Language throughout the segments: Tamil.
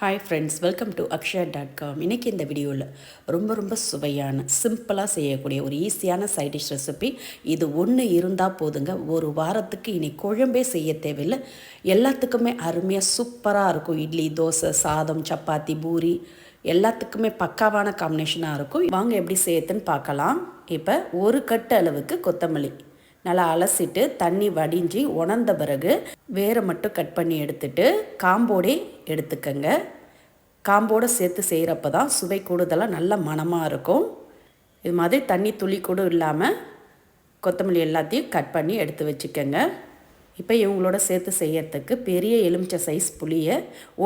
Hi friends welcome to Akshaya dot com இன்றைக்கி இந்த வீடியோவில் ரொம்ப ரொம்ப சுவையான சிம்பிளாக செய்யக்கூடிய ஒரு ஈஸியான சைட் டிஷ் ரெசிபி இது ஒன்று இருந்தால் போதுங்க. ஒரு வாரத்துக்கு இனி குழம்பே செய்ய தேவையில்லை. எல்லாத்துக்குமே அருமையாக சூப்பராக இருக்கும். இட்லி தோசை சாதம் சப்பாத்தி பூரி. எல்லாத்துக்குமே பக்காவான காம்பினேஷனாக இருக்கும். வாங்க எப்படி செய்யறதுன்னு பார்க்கலாம். இப்போ ஒரு கட்டு அளவுக்கு கொத்தமல்லி. நல்லா அலசிட்டு தண்ணி வடிஞ்சு உணர்ந்த பிறகு வேரை மட்டும் கட் பண்ணி எடுத்துட்டு காம்போடே எடுத்துக்கங்க. காம்போடு சேர்த்து செய்கிறப்ப தான் சுவை கூடுதலாக நல்ல மணமாக இருக்கும். இது மாதிரி தண்ணி துளி கூட இல்லாமல் கொத்தமல்லி எல்லாத்தையும் கட் பண்ணி எடுத்து வச்சுக்கோங்க. இப்போ இவங்களோட சேர்த்து செய்யறதுக்கு பெரிய எலுமிச்சை சைஸ் புளியை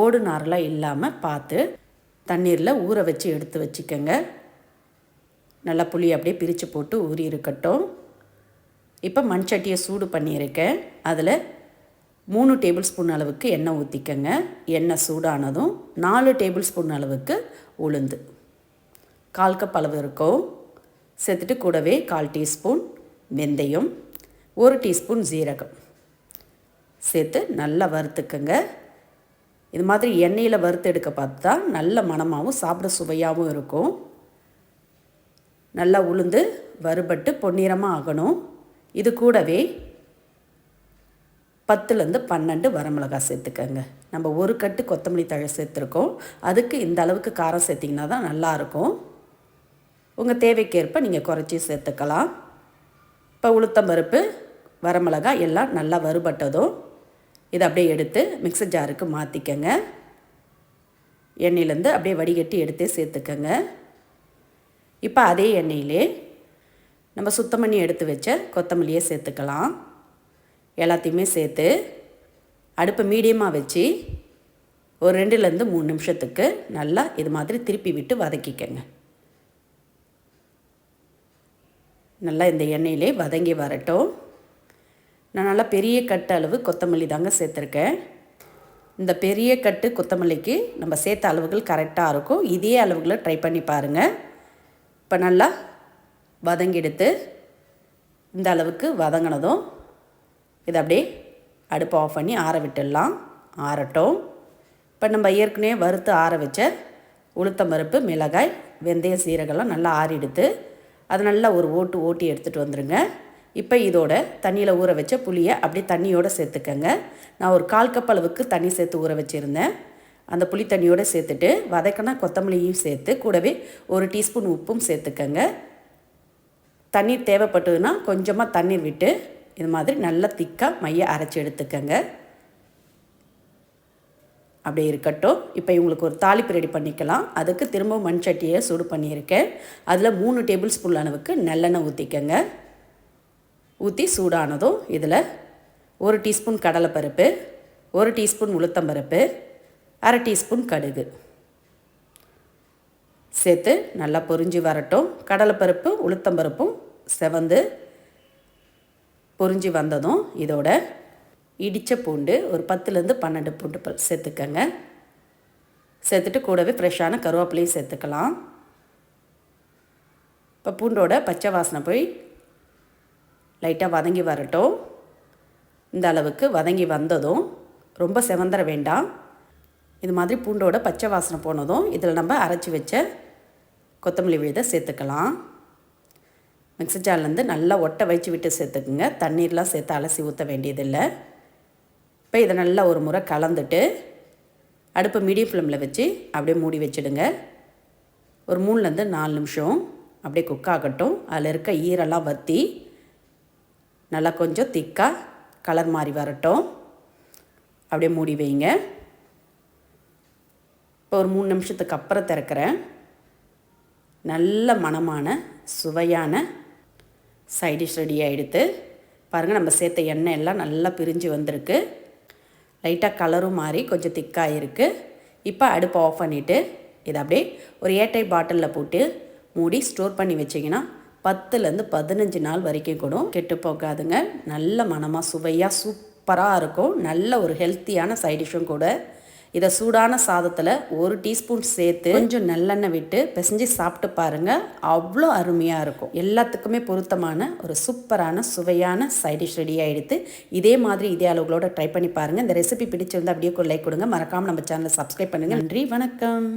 ஓடு நாரெலாம் இல்லாமல் பார்த்து தண்ணீரில் ஊற வச்சு எடுத்து வச்சுக்கோங்க. நல்லா புளி அப்படியே பிரித்து போட்டு ஊறி இருக்கட்டும். இப்போ மண் சட்டியை சூடு பண்ணியிருக்கேன். அதில் மூணு டேபிள் ஸ்பூன் அளவுக்கு எண்ணெய் ஊற்றிக்கங்க எண்ணெய் சூடானதும் நாலு டேபிள் ஸ்பூன் அளவுக்கு உளுந்து. கால் கப் அளவு இருக்கும். சேர்த்துட்டு கூடவே கால் டீஸ்பூன் வெந்தயம் ஒரு டீஸ்பூன் ஜீரகம் சேர்த்து நல்லா வறுத்துக்கங்க. இது மாதிரி எண்ணெயில் வறுத்து எடுக்க பார்த்தா நல்ல மணமாகவும் சாப்பிட சுவையாகவும் இருக்கும். நல்லா உளுந்து வறுபட்டு பொன்னிறமாக ஆகணும். இது கூடவே பத்துலேருந்து பன்னெண்டு வரமிளகா சேர்த்துக்கோங்க. நம்ம ஒரு கட்டு கொத்தமல்லி தழை சேர்த்துருக்கோம். அதுக்கு இந்த அளவுக்கு காரம் சேர்த்திங்கன்னா தான் நல்லாயிருக்கும். உங்கள் தேவைக்கேற்ப நீங்கள் குறைச்சி சேர்த்துக்கலாம். இப்போ உளுத்தம்பருப்பு வரமிளகா எல்லாம் நல்லா வறுபட்டதும் இதை அப்படியே எடுத்து மிக்சர் ஜாருக்கு மாற்றிக்கங்க எண்ணெயிலேருந்து அப்படியே வடிகட்டி எடுத்து சேர்த்துக்கோங்க. இப்போ அதே எண்ணெயிலே நம்ம சுத்தம் பண்ணி எடுத்து வச்ச கொத்தமல்லியே சேர்த்துக்கலாம். எல்லாத்தையுமே சேர்த்து அடுப்பை மீடியமாக வச்சு ஒரு ரெண்டுலேருந்து மூணு நிமிஷத்துக்கு நல்லா இது மாதிரி திருப்பி விட்டு வதக்கிக்கங்க. நல்லா இந்த எண்ணெயிலே வதங்கி வரட்டும். நான் நல்லா பெரிய கட்டு அளவு கொத்தமல்லி தாங்க சேர்த்துருக்கேன். இந்த பெரிய கட்டு கொத்தமல்லிக்கு நம்ம சேர்த்த அளவுகள் கரெக்டாக இருக்கும். இதே அளவுகளை ட்ரை பண்ணி பாருங்கள் இப்போ நல்லா வதங்கி எடுத்து இந்த அளவுக்கு வதங்கினதும் இதை அப்படியே அடுப்பை ஆஃப் பண்ணி ஆற விட்டுடலாம். ஆறட்டும். இப்போ நம்ம ஏற்கனவே வறுத்து ஆற வச்ச உளுத்தம்பருப்பு மிளகாய் வெந்தய சீரகம்லாம் நல்லா ஆறிடுத்து அது நல்லா ஒரு ஓட்டு ஓட்டி எடுத்துகிட்டு வந்துடுங்க இப்போ இதோட தண்ணியில் ஊற வச்ச புளியை அப்படியே தண்ணியோடு சேர்த்துக்கங்க. நான் ஒரு கால் கப் அளவுக்கு தண்ணி சேர்த்து ஊற வச்சுருந்தேன். அந்த புளி தண்ணியோடு சேர்த்துட்டு வதக்கினா கொத்தமல்லியும் சேர்த்து கூடவே ஒரு டீஸ்பூன் உப்பும் சேர்த்துக்கங்க. தண்ணீர் தேவைப்பட்டதுன்னா கொஞ்சமாக தண்ணீர் விட்டு இது மாதிரி நல்லா திக்காக மைய அரைச்சி எடுத்துக்கங்க. அப்படியே இருக்கட்டும். இப்போ இவங்களுக்கு ஒரு தாளிப்பு ரெடி பண்ணிக்கலாம். அதுக்கு திரும்பவும் மண் சட்டியை சூடு பண்ணியிருக்கேன். அதில் மூணு டேபிள் ஸ்பூன் அளவுக்கு நல்லெண்ணெய் ஊற்றிக்கங்க ஊற்றி சூடானதும் இதில் ஒரு டீஸ்பூன் கடலைப்பருப்பு ஒரு டீஸ்பூன் உளுத்தம்பருப்பு அரை டீஸ்பூன் கடுகு. சேர்த்து நல்லா பொறிஞ்சி வரட்டும். கடலைப்பருப்பு உளுத்தம்பருப்பும் செவந்து பொறிஞ்சி வந்ததும் இதோட இடித்த பூண்டு ஒரு பத்துலேருந்து பன்னெண்டு பூண்டு பல் சேர்த்துக்கங்க. சேர்த்துட்டு கூடவே ஃப்ரெஷ்ஷான கருவேப்பிலையும் சேர்த்துக்கலாம். இப்போ பூண்டோட பச்சை வாசனை போய் லைட்டாக வதங்கி வரட்டும். இந்த அளவுக்கு வதங்கி வந்ததும் ரொம்ப செவந்தர வேண்டாம். இது மாதிரி பூண்டோட பச்சை வாசனை போனதும் இதில் நம்ம அரைச்சி வச்ச கொத்தமல்லி விழுதை சேர்த்துக்கலாம். மிக்ஸி ஜார்லேருந்து நல்லா ஒட்டை வச்சு விட்டு சேர்த்துக்குங்க. தண்ணீர்லாம் சேர்த்து அலசி ஊற்ற வேண்டியதில்லை. இப்போ இதை நல்லா ஒரு முறை கலந்துட்டு அடுப்பு மீடியம் ஃப்ளேமில் வச்சு அப்படியே மூடி வச்சுடுங்க. ஒரு மூணுலேருந்து நாலு நிமிஷம் அப்படியே குக் ஆகட்டும். அதில் இருக்க ஈரெல்லாம் வற்றி நல்லா கொஞ்சம் திக்காக கலர் மாறி வரட்டும். அப்படியே மூடி வைங்க. இப்போ ஒரு மூணு நிமிஷத்துக்கு அப்புறம் திறக்கிறேன். நல்ல மணமான சுவையான சைடிஷ் ரெடி எடுத்து பாருங்கள் நம்ம சேர்த்த எண்ணெய் எல்லாம் நல்லா பிரிஞ்சு வந்திருக்கு. லைட்டாக கலரும் மாறி கொஞ்சம் திக்காக இருக்குது இப்போ அடுப்பை ஆஃப் பண்ணிவிட்டு இதை அப்படியே ஒரு ஏட்டை பாட்டிலில் போட்டு மூடி ஸ்டோர் பண்ணி வச்சிங்கன்னா பத்துலேருந்து பதினஞ்சு நாள் வரைக்கும் கூட கெட்டு போகாதுங்க. நல்ல மனமாக சுவையாக சூப்பராக இருக்கும். நல்ல ஒரு ஹெல்த்தியான சைடிஷும் கூட. இதை சூடான சாதத்தில் ஒரு டீஸ்பூன் சேர்த்து கொஞ்சம் நல்லெண்ணெய் விட்டு பிசைஞ்சு சாப்பிட்டு பாருங்கள் அவ்வளோ அருமையாக இருக்கும். எல்லாத்துக்குமே பொருத்தமான ஒரு சூப்பரான சுவையான சைட் டிஷ் ரெடி ஆகிடுது இதே மாதிரி இதே அளவுகளோட ட்ரை பண்ணி பாருங்கள் இந்த ரெசிபி பிடிச்சிருந்தா அப்படியே லைக் கொடுங்க. மறக்காமல் நம்ம சேனலை சப்ஸ்கிரைப் பண்ணுங்கள் நன்றி. வணக்கம்.